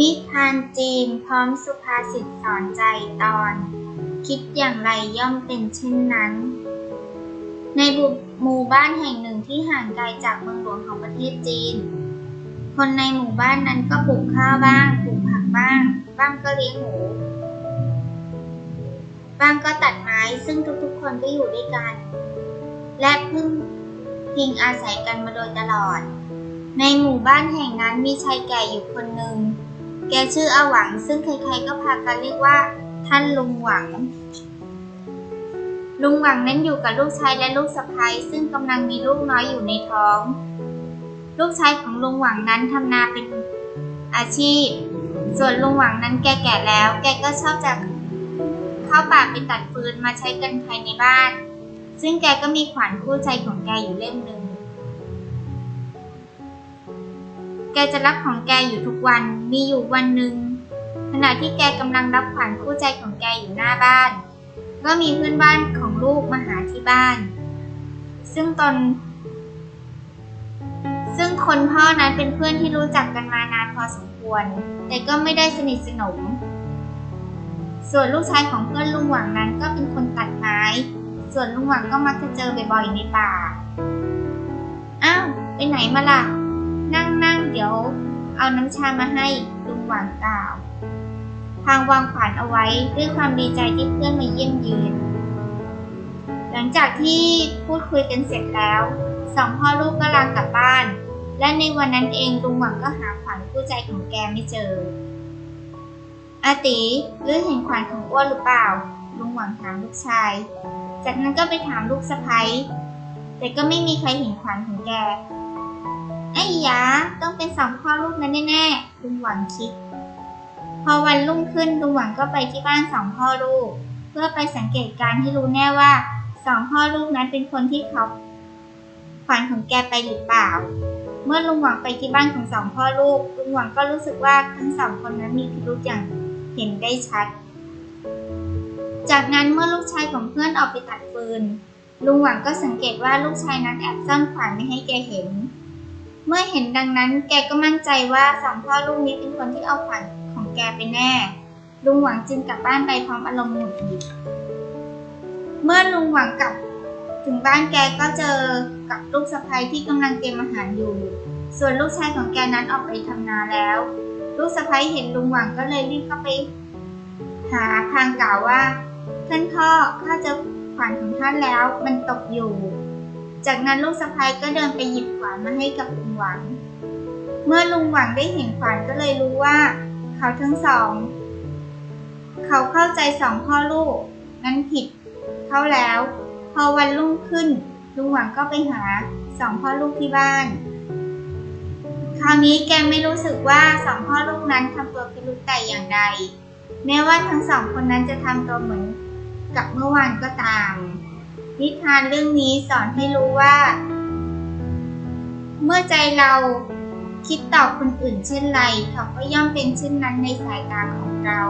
นิทานจีนพร้อมสุภาษิตสอนใจตอน คิดอย่างไรย่อมเป็นเช่นนั้น ในหมู่บ้านแห่งหนึ่งที่ห่างไกลจากเมืองหลวงของประเทศจีน คนในหมู่บ้านนั้นก็ปลูกข้าวบ้างปลูกผักบ้าง บ้างก็เลี้ยงหมูบ้างก็ตัดไม้ซึ่งทุกๆคนก็อยู่ด้วยกัน และพึ่งพิงอาศัยกันมาโดยตลอด ในหมู่บ้านแห่งนั้นมีชายแก่อยู่คนหนึ่ง แกชื่ออาหวัง ซึ่งใครๆก็พากันเรียกว่า ท่านลุงหวัง ลุงหวังนั้นอยู่กับลูกชายและลูกสะใภ้ซึ่งกำลังมีลูกน้อยอยู่ในท้อง ลูกชายของลุงหวังนั้นทำนาเป็นอาชีพ ส่วนลุงหวังนั้นแกแก่แล้ว แกก็ชอบจะเข้าป่าไปตัดฟืนมาใช้กันภายในบ้าน ซึ่งแกก็มีขวานคู่ใจของแกอยู่เล่มหนึ่ง กจะรับของแกอยู่ทุกวัน มีอยู่วันหนึ่งขณะที่แกกำลังรับขวัญคู่ใจของแกอยู่หน้าบ้าน ก็มีเพื่อนบ้านของลูกมาหาที่บ้าน ซึ่งตน ซึ่งคนพ่อนั้นเป็นเพื่อนที่รู้จักกันมานานพอสมควร แต่ก็ไม่ได้สนิทสนม ส่วนลูกชายของเพื่อนลุงหวังนั้นก็เป็นคนตัดไม้ ส่วนลุงหวังก็มักจะเจอบ่อยๆในป่า อ้าว ไปไหนมาล่ะ นั่งนั่งเดี๋ยว เอาน้ำชามาให้ลุงหวังกล่าวทางวางขวานเอาไว้ด้วยความดีใจที่เพื่อนมาเยี่ยมเยือนหลังจากที่พูดคุยกันเสร็จแล้วสองพ่อลูกก็ลากลับบ้าน และในวันนั้นเองลุงหวังก็หาขวานคู่ใจของแกไม่เจอ อาติหรือเห็นขวานของอ้วนหรือเปล่า ลุงหวังถามลูกชาย จากนั้นก็ไปถามลูกสะใภ้แต่ก็ไม่มีใครเห็นขวานของแก ยาต้องเป็นสองพ่อลูกนั้นแน่ๆลุงหวังคิด พอวันรุ่งขึ้นลุงหวังก็ไปที่บ้านสองพ่อลูก เพื่อไปสังเกตการให้รู้แน่ว่าสองพ่อลูกนั้นเป็นคนที่เขาขวัญของแกไปหรือเปล่า เมื่อลุงหวังไปที่บ้านของสองพ่อลูกลุงหวังก็รู้สึกว่าทั้งสองคนนั้นมีพิรุธอย่างเห็นได้ชัด จากนั้นเมื่อลูกชายของเพื่อนออกไปตัดฟืนลุงหวังก็สังเกตว่าลูกชายนั้นแอบซ่อนขวานไม่ให้แกเห็น เมื่อเห็นดังนั้นแกก็มั่นใจว่าสองพ่อลูกนี้เป็นคนที่เอาขวัญของแกไปแน่ ลุงหวังจึงกลับบ้านไปพร้อมอารมณ์หงุดหงิดเมื่อลุงหวังกลับถึงบ้านแกก็เจอกับลูกสะใภ้ที่กำลังเตรียมอาหารอยู่ ส่วนลูกชายของแกนั้นออกไปทำนาแล้ว ลูกสะใภ้เห็นลุงหวังก็เลยรีบเข้าไป หาพางกล่าวว่าท่านพ่อข้าเจอขวานของท่านแล้วมันตกอยู่ จากนั้นลูกสะใภ้ก็เดินไปหยิบขวานมาให้กับลุงหวัง เมื่อลุงหวังได้เห็นขวานก็เลยรู้ว่า เขาทั้งสอง เขาเข้าใจสองพ่อลูก นั้นผิดเขาแล้ว พอวันรุ่งขึ้น ลุงหวังก็ไปหาสองพ่อลูกที่บ้าน คราวนี้แกไม่รู้สึกว่าสองพ่อลูกนั้นทำตัวพิรุธแต่อย่างใด แม้ว่าทั้งสองคนนั้นจะทำตัวเหมือนกับเมื่อวานก็ตาม นิทานเรื่องนี้สอนให้รู้ว่า เมื่อใจเราคิดต่อคนอื่นเช่นไรเขาก็ย่อมเป็นเช่นนั้นในสายตาของเรา